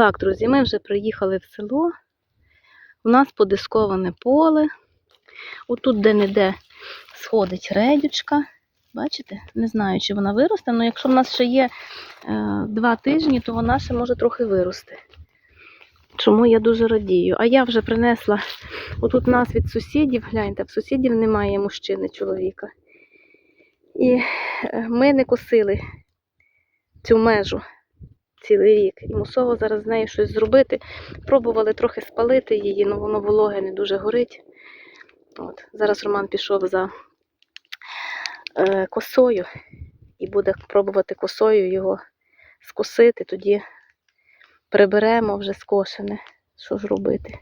Так, друзі, ми вже приїхали в село. У нас подисковане поле. Отут де-не-де сходить редючка. Бачите? Не знаю, чи вона виросте, але якщо в нас ще є е, два тижні, то вона ще може трохи вирости. Чому я дуже радію. А я вже принесла отут нас від сусідів, гляньте, в сусідів немає мужчини, чоловіка. І е, ми не косили цю межу цілий рік. І мусово зараз з нею щось зробити. Пробували трохи спалити її, але воно вологе не дуже горить. От. Зараз Роман пішов за е, косою і буде пробувати косою його скосити, тоді приберемо вже скошене. Що ж робити?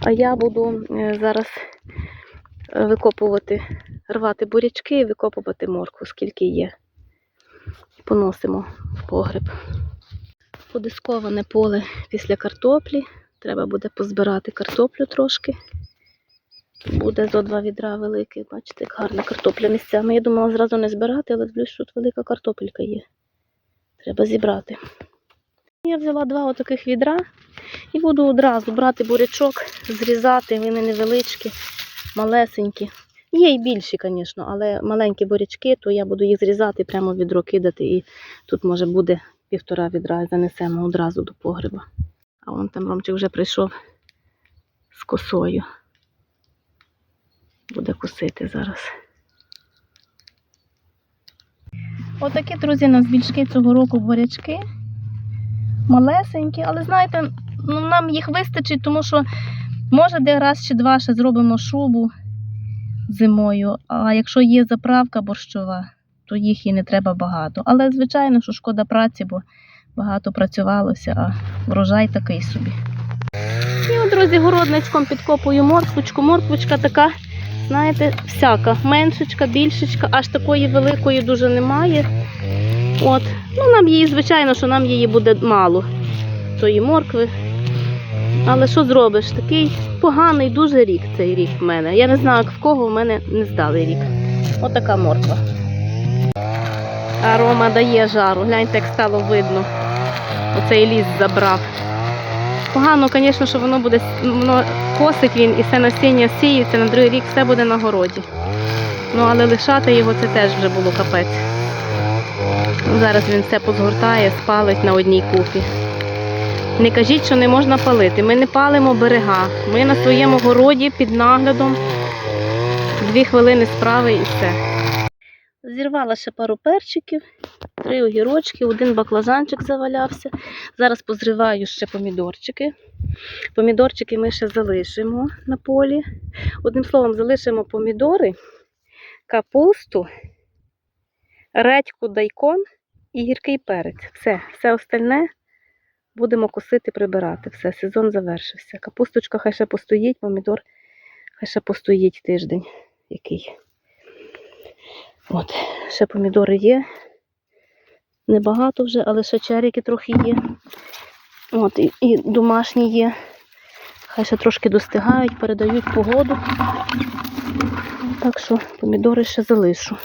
А я буду е, зараз е, викопувати, рвати бурячки і викопувати моркву, скільки є. Поносимо в погреб. Подисковане поле після картоплі. Треба буде позбирати картоплю трошки. Буде зо два відра великих. Бачите, як гарна картопля місцями. Я думала зразу не збирати, але дивлюсь, тут велика картопелька є. Треба зібрати. Я взяла два отаких відра і буду одразу брати бурячок, зрізати. Вони невеличкі, малесенькі. Є і більші, звісно, але маленькі бурячки, то я буду їх зрізати, прямо в відро кидати. І тут, може, буде півтора відра і занесемо одразу до погреба. А вон там Ромчик вже прийшов з косою. Буде косити зараз. Отакі, друзі, нас більшки цього року бурячки. Малесенькі, але знаєте, ну, нам їх вистачить, тому що може де раз чи два ще зробимо шубу зимою. А якщо є заправка борщова, то їх і не треба багато. Але, звичайно, що шкода праці, бо багато працювалося, а врожай такий собі. І от, друзі, городницьком підкопую морквочку. Морквочка така, знаєте, всяка. Меншечка, більшечка, аж такої великої дуже немає. От. Ну, нам її, звичайно, що нам її буде мало, тої моркви. Але що зробиш? Такий поганий дуже рік цей рік в мене. Я не знаю, як в кого в мене не здалий рік. Отака морква. А Рома дає жару. Гляньте, як стало видно. Оцей ліс забрав. Погано, звісно, що воно буде воно косить він і все насіння сіється, на другий рік все буде на городі. Ну, але лишати його це теж вже було капець. Ну, Зараз він все позгортає, спалить на одній купі. Не кажіть, що не можна палити. Ми не палимо берега. Ми на своєму городі під наглядом. Дві хвилини справи і все. Зірвала ще пару перчиків, три огірочки, один баклажанчик завалявся. Зараз позриваю ще помідорчики. Помідорчики ми ще залишимо на полі. Одним словом, залишимо помідори, капусту, редьку, дайкон і гіркий перець. Все, все остальне будемо косити, прибирати. Все, сезон завершився. Капусточка хай ще постоїть, помідор хай ще постоїть тиждень який. От, ще помідори є. Небагато вже, але ще черіки трохи є. От, і, і домашні є. Хай ще трошки достигають, передають погоду. Так що помідори ще залишу.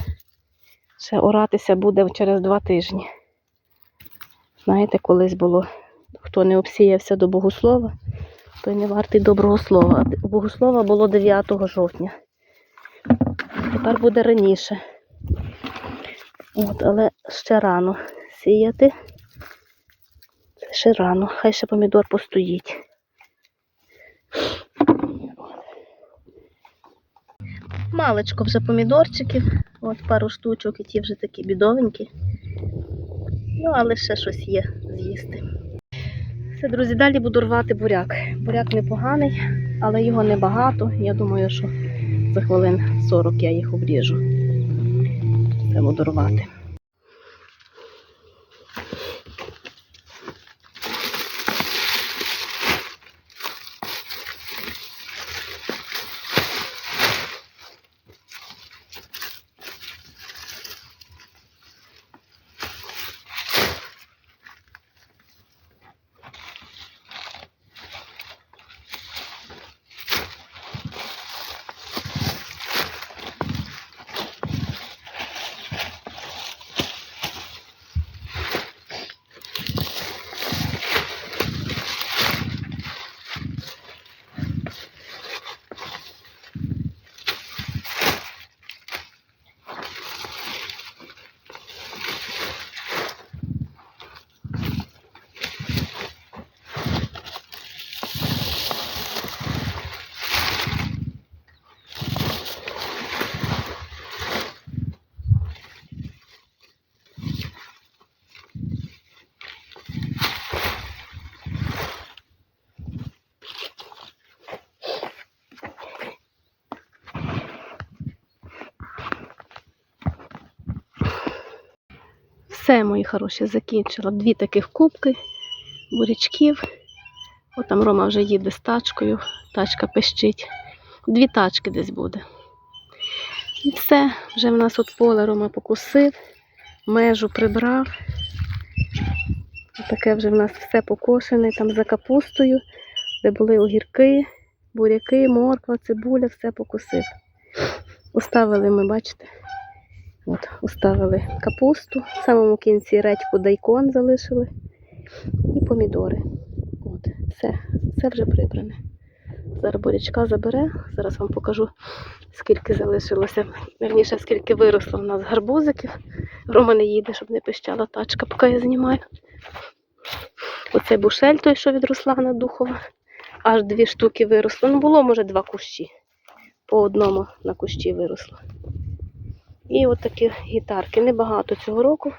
Ще оратися буде через два тижні. Знаєте, колись було, хто не обсіявся до Богослова, той не вартий доброго слова. Богослова було 9 жовтня. Тепер буде раніше. От, але ще рано сіяти. Ще рано. Хай ще помідор постоїть. Малечко вже помідорчиків. От пару штучок і ті вже такі бідовенькі. Ну, але ще щось є з'їсти. Все, друзі, далі буду рвати буряк. Буряк непоганий, але його небагато. Я думаю, що за хвилин 40 я їх обріжу. Це Все, мої хороші, закінчила. Дві таких кубки бурячків. От там Рома вже їде з тачкою, тачка пищить. Дві тачки десь буде. І все, вже в нас от поле Рома покусив, межу прибрав. Таке вже в нас все покошене, там за капустою, де були огірки, буряки, морква, цибуля, все покусив. Оставили ми, бачите, от, оставили капусту, в самому кінці редьку дайкон залишили і помідори. От, все, все вже прибране. Зараз бурячка забере, зараз вам покажу, скільки залишилося, верніше, скільки виросло в нас гарбузиків. Рома не їде, щоб не пищала тачка, поки я знімаю. Оцей бушель той, що від Руслана Духова. Аж дві штуки виросло. Ну, було, може, два кущі. По одному на кущі виросло. І от такі гітарки. Небагато цього року.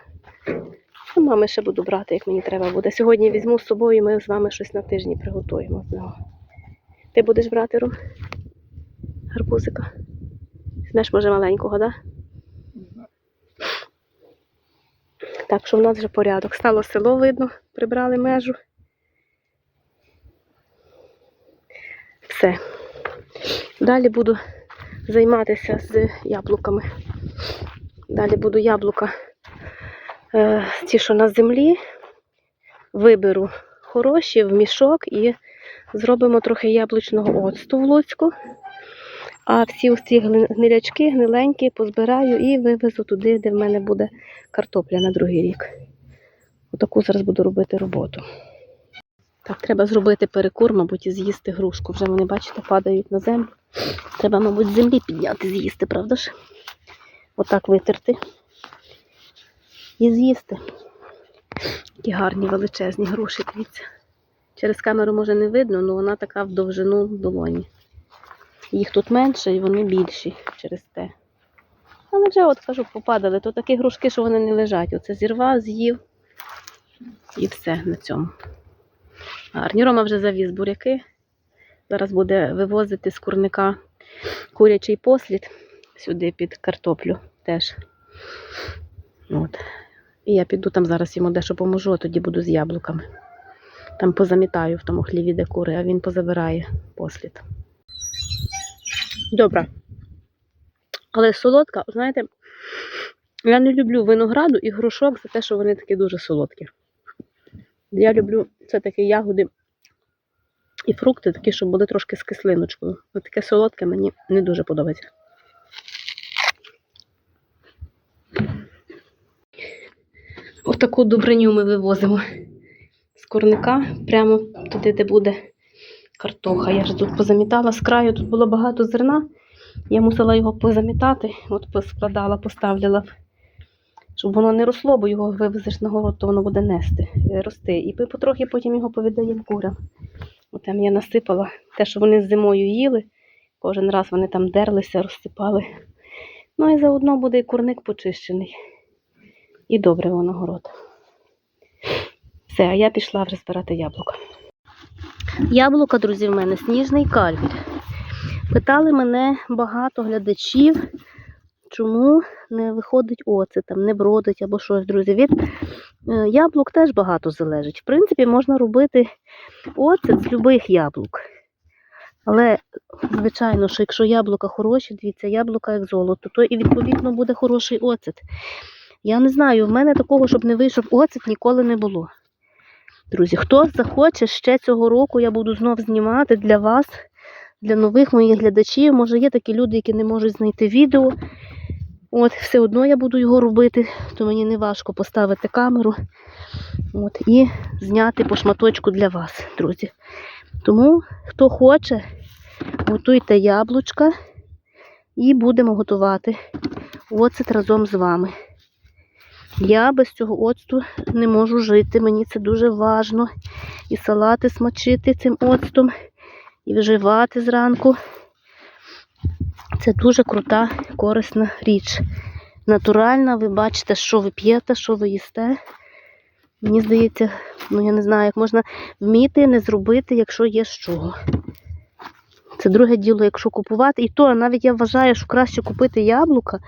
Ну, мами ще буду брати, як мені треба буде. Сьогодні візьму з собою, і ми з вами щось на тижні приготуємо з нього. Ти будеш брати Ром? Гарбузика? Знаєш, може, маленького, так? Так що в нас вже порядок. Стало село видно, прибрали межу. Все. Далі буду займатися з яблуками. Далі буду яблука, е, ті, що на землі, виберу хороші в мішок і зробимо трохи яблучного оцту в Луцьку. А всі ось ці гнилячки, гниленькі позбираю і вивезу туди, де в мене буде картопля на другий рік. Отаку зараз буду робити роботу. Так, треба зробити перекур, мабуть, і з'їсти грушку. Вже вони, бачите, падають на землю. Треба, мабуть, з землі підняти, з'їсти, правда ж? Отак витерти. І з'їсти. Такі гарні величезні груші, дивіться. Через камеру може не видно, але вона така в довжину долоні. Їх тут менше і вони більші через те. Але вже от кажу, попадали, то такі грушки, що вони не лежать. Оце зірвав, з'їв і все на цьому. Гарні Рома вже завіз буряки. Зараз буде вивозити з курника курячий послід сюди під картоплю теж. От. І я піду там зараз йому дещо поможу, а тоді буду з яблуками. Там позамітаю в тому хліві, де кури, а він позабирає послід. Добре. Але солодка, знаєте, я не люблю винограду і грушок за те, що вони такі дуже солодкі. Я люблю це такі ягоди і фрукти, такі, щоб були трошки з кислиночкою. Ось таке солодке мені не дуже подобається. Отаку добриню ми вивозимо з корника прямо туди, де буде картоха. Я ж тут позамітала з краю, тут було багато зерна. Я мусила його позамітати, от поскладала, поставляла, щоб воно не росло, бо його вивезеш на город, то воно буде нести, е, рости. І потрохи потім його повідаємо курям. Там я насипала те, що вони зимою їли. Кожен раз вони там дерлися, розсипали. Ну і заодно буде і курник почищений. І добре воно город. Все, а я пішла вже збирати яблука. Яблука, друзі, в мене сніжний кальвір. Питали мене багато глядачів, чому не виходить оцетом, не бродить або щось, друзі. Від е, яблук теж багато залежить. В принципі, можна робити оцет з любих яблук. Але, звичайно, що якщо яблука хороші, дивіться, яблука як золото, то і відповідно буде хороший оцет. Я не знаю, в мене такого, щоб не вийшов оцет, ніколи не було. Друзі, хто захоче ще цього року, я буду знов знімати для вас, для нових моїх глядачів. Може, є такі люди, які не можуть знайти відео. От, все одно я буду його робити, то мені не важко поставити камеру от, і зняти по шматочку для вас, друзі. Тому, хто хоче, готуйте яблучка і будемо готувати оцет разом з вами. Я без цього оцту не можу жити. Мені це дуже важно. І салати смачити цим оцтом, і вживати зранку. Це дуже крута, корисна річ. Натуральна, ви бачите, що ви п'єте, що ви їсте. Мені здається, ну я не знаю, як можна вміти не зробити, якщо є з чого. Це друге діло, якщо купувати. І то навіть я вважаю, що краще купити яблука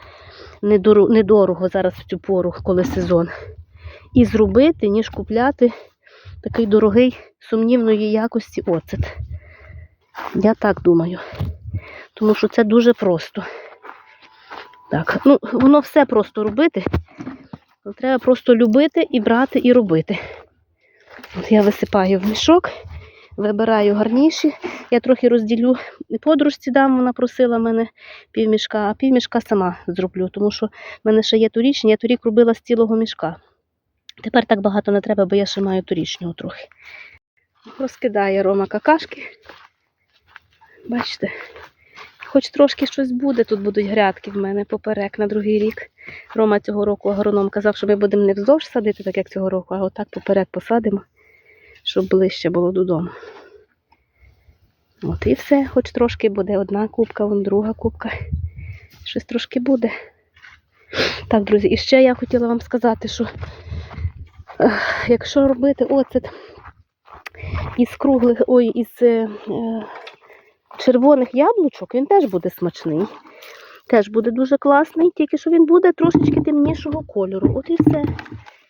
недорого зараз в цю пору, коли сезон. і зробити, ніж купляти такий дорогий сумнівної якості оцет. Я так думаю. Тому що це дуже просто. Так, ну, воно все просто робити. Треба просто любити і брати, і робити. От я висипаю в мішок, вибираю гарніші. Я трохи розділю подружці дам, вона просила мене півмішка, а півмішка сама зроблю, тому що в мене ще є торічні, я торік робила з цілого мішка. Тепер так багато не треба, бо я ще маю торічнього трохи. Розкидає Рома какашки. Бачите, хоч трошки щось буде, тут будуть грядки в мене поперек на другий рік. Рома цього року агроном казав, що ми будемо не вздовж садити, так як цього року, а отак поперек посадимо, щоб ближче було додому. От і все, хоч трошки буде одна кубка, вон друга кубка. Щось трошки буде. Так, друзі, і ще я хотіла вам сказати, що якщо робити оцет із круглих, ой, із е, е, червоних яблучок, він теж буде смачний. Теж буде дуже класний, тільки що він буде трошечки темнішого кольору. От і все.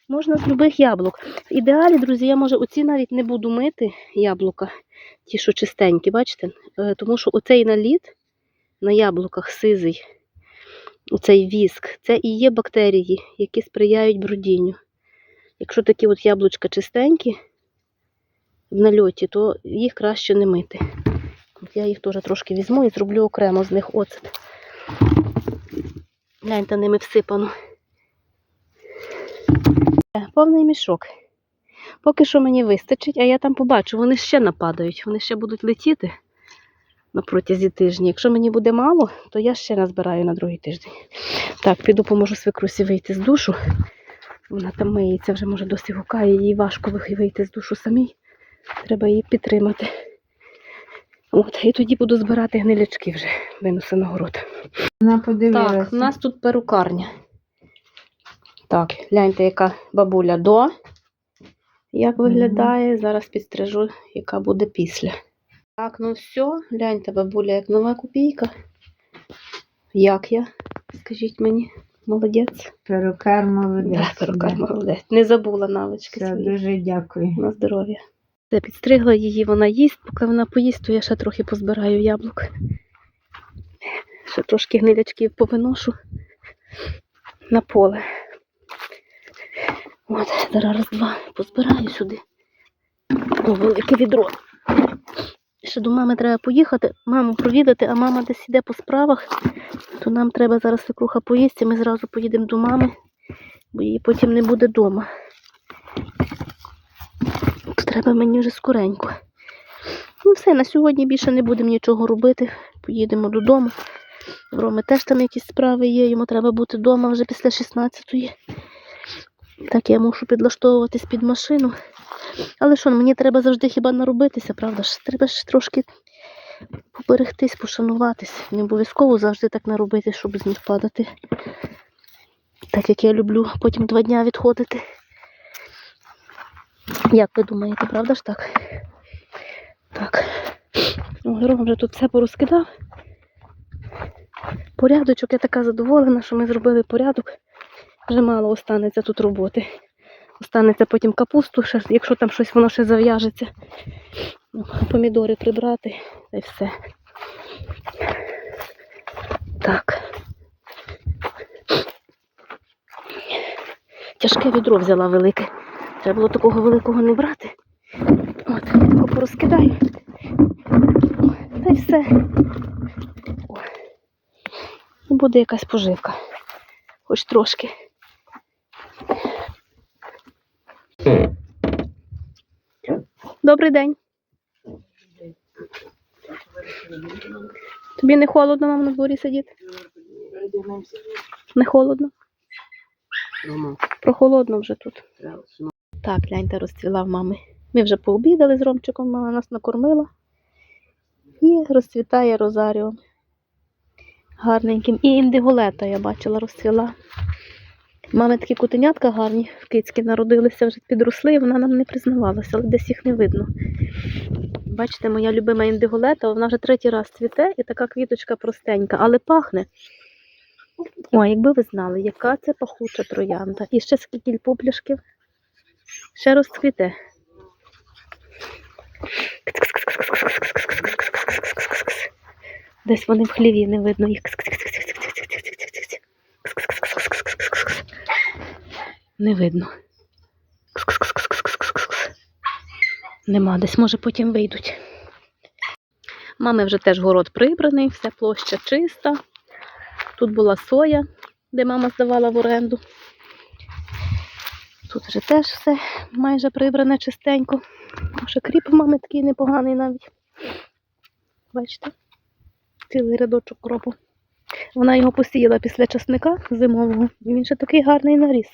Можна з любих яблук. В ідеалі, друзі, я може оці навіть не буду мити яблука, ті, що чистенькі, бачите? Е, Тому що оцей наліт на яблуках сизий, оцей віск, це і є бактерії, які сприяють брудінню. Якщо такі от яблучка чистенькі в нальоті, то їх краще не мити. От я їх теж трошки візьму і зроблю окремо з них оцет. Гляньте, ними всипано. Е, Повний мішок. Поки що мені вистачить, а я там побачу, вони ще нападають, вони ще будуть летіти на протязі тижня. Якщо мені буде мало, то я ще назбираю на другий тиждень. Так, піду поможу свекрусі вийти з душу. Вона там миється, вже може досі гукає, їй важко вийти з душу самій. Треба її підтримати. От, і тоді буду збирати гнилячки вже, винесу на город. Вона подивилася. Так, у нас тут перукарня. Так, гляньте, яка бабуля до. Як виглядає. Зараз підстрижу, яка буде після. Так, ну все, гляньте, бабуля, як нова копійка. Як я? Скажіть мені, молодець. Перукар молодець. Да, перукар да. молодець. Не забула навички Все, свої. дуже дякую. На здоров'я. Це підстригла її, вона їсть. Поки вона поїсть, то я ще трохи позбираю яблук. Ще трошки гнилячків повиношу на поле. От, зараз раз-два позбираю сюди. О, велике відро. Ще до мами треба поїхати, маму провідати, а мама десь іде по справах, то нам треба зараз свекруха поїсти, ми зразу поїдемо до мами, бо її потім не буде вдома. Треба мені вже скоренько. Ну все, на сьогодні більше не будемо нічого робити. Поїдемо додому. В Роми теж там якісь справи є, йому треба бути вдома вже після 16-ї. Так я мушу підлаштовуватись під машину. Але що, мені треба завжди хіба наробитися, правда ж? Треба ж трошки поберегтись, пошануватись. Не обов'язково завжди так наробити, щоб з них падати. Так як я люблю потім два дня відходити. Як ви думаєте, правда ж так? Так. О, вже тут все порозкидав. Порядочок, я така задоволена, що ми зробили порядок. Вже мало останеться тут роботи. Останеться потім капусту, якщо там щось воно ще зав'яжеться. Ну, Помідори прибрати та й все. Так. Тяжке відро взяла велике. Треба було такого великого не брати. От, тако порозкидаю. Та й все. І буде якась поживка. Хоч трошки. Добрий день. Тобі не холодно вам на дворі сидіти? Не холодно? Прохолодно вже тут. Так, гляньте, розцвіла в мами. Ми вже пообідали з Ромчиком, мама нас накормила. І розцвітає розаріум. Гарненьким. І індиголета я бачила, розцвіла. Мами такі котенятка гарні в кицьки народилися, вже підросли, вона нам не признавалася, але десь їх не видно. Бачите, моя любима індиголета, вона вже третій раз цвіте і така квіточка простенька, але пахне. Ой, якби ви знали, яка це пахуча троянда. І ще скільки пупляшків. Ще розцвіте. Десь вони в хліві не видно їх. Не видно. Нема, десь може потім вийдуть. Мами вже теж город прибраний, вся площа чиста. Тут була соя, де мама здавала в оренду. Тут вже теж все майже прибране чистенько. Може, кріп у мами такий непоганий навіть. Бачите? Цілий рядочок кропу. Вона його посіяла після часника зимового, і він ще такий гарний наріс.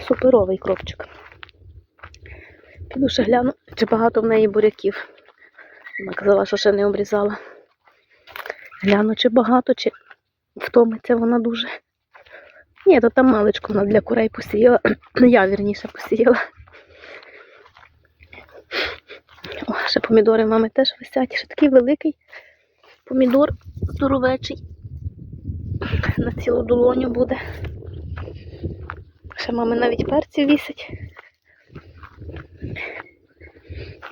Суперовий кропчик. Піду ще гляну, чи багато в неї буряків. Вона казала, що ще не обрізала. Гляну, чи багато, чи втомиться вона дуже. Ні, то там маличку вона для курей посіяла. Я вірніше посіяла. О, ще помідори в мами теж висять. Ще такий великий помідор здоровечий. На цілу долоню буде. Ще мами навіть перці вісять.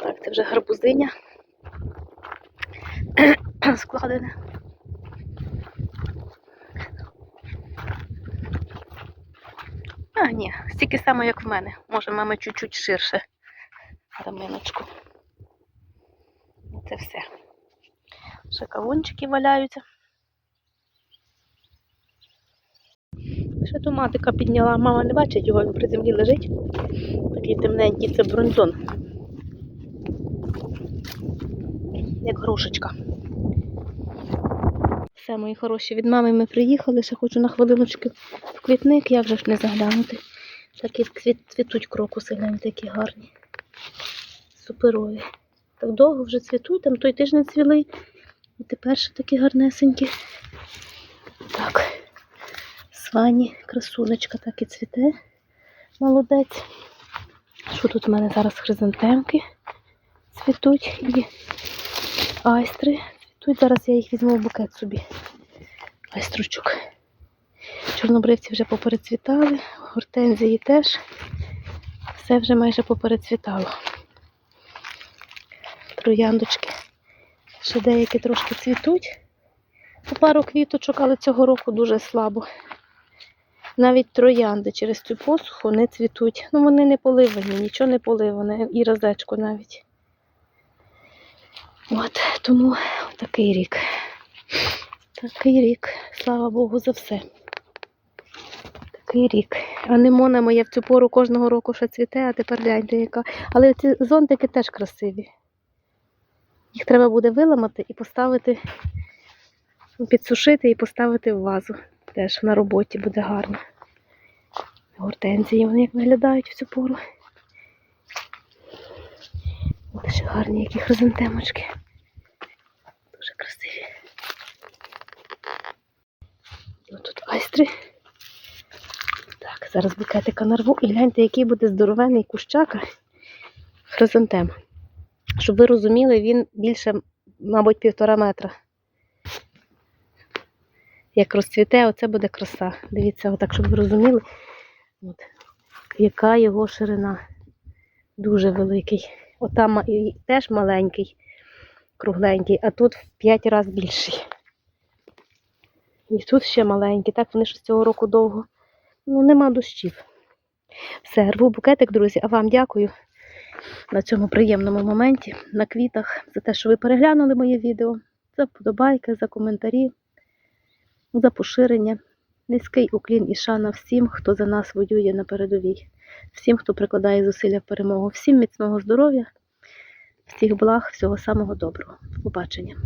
Так, це вже гарбузиня складене. А, ні, стільки само, як в мене. Може, мами чуть-чуть ширше. Раминочку. Це все. Ще кавунчики валяються. Ще томатика підняла. Мама не бачить його, він при землі лежить. Такий темненький, це бронзон. Як грушечка. Все, мої хороші, від мами ми приїхали. Ще хочу на хвилиночку в квітник, як же ж не заглянути. Такі цвіт, цвітуть крокуси, гляньте, які гарні. Суперові. Так довго вже цвітуть, там той тиждень цвіли. І тепер ще такі гарнесенькі. Так. Свані, красунечка так і цвіте. Молодець. Що тут в мене зараз хризантемки цвітуть і айстри цвітуть. Зараз я їх візьму в букет собі. Айстручок. Чорнобривці вже поперецвітали, гортензії теж. Все вже майже поперецвітало. Трояндочки. Ще деякі трошки цвітуть. По пару квіточок, але цього року дуже слабо. Навіть троянди через цю посуху не цвітуть. Ну вони не поливані, нічого не поливане, і розечко навіть. От, тому такий рік. Такий рік. Слава Богу за все. Такий рік. Анемона моя в цю пору кожного року ще цвіте, а тепер гляньте яка. Але ці зонтики теж красиві. Їх треба буде виламати і поставити, підсушити і поставити в вазу. Теж на роботі буде гарно. Гортензії вони як виглядають в цю пору. Ось ще гарні які хризантемочки. Дуже красиві. Ось тут айстри. Так, зараз букетика нарву і гляньте, який буде здоровений кущака хризантем. Щоб ви розуміли, він більше, мабуть, півтора метра. Як розцвіте, оце буде краса. Дивіться, отак, щоб ви розуміли, от, яка його ширина. Дуже великий. Отам теж маленький, кругленький, а тут в 5 разів більший. І тут ще маленький. Так, вони ж з цього року довго. Ну, нема дощів. Все, рву букетик, друзі, а вам дякую на цьому приємному моменті, на квітах, за те, що ви переглянули моє відео, за вподобайки, за коментарі, за поширення. Низький уклін і шана всім, хто за нас воює на передовій, всім, хто прикладає зусилля в перемогу, всім міцного здоров'я, всіх благ, всього самого доброго. Побачення.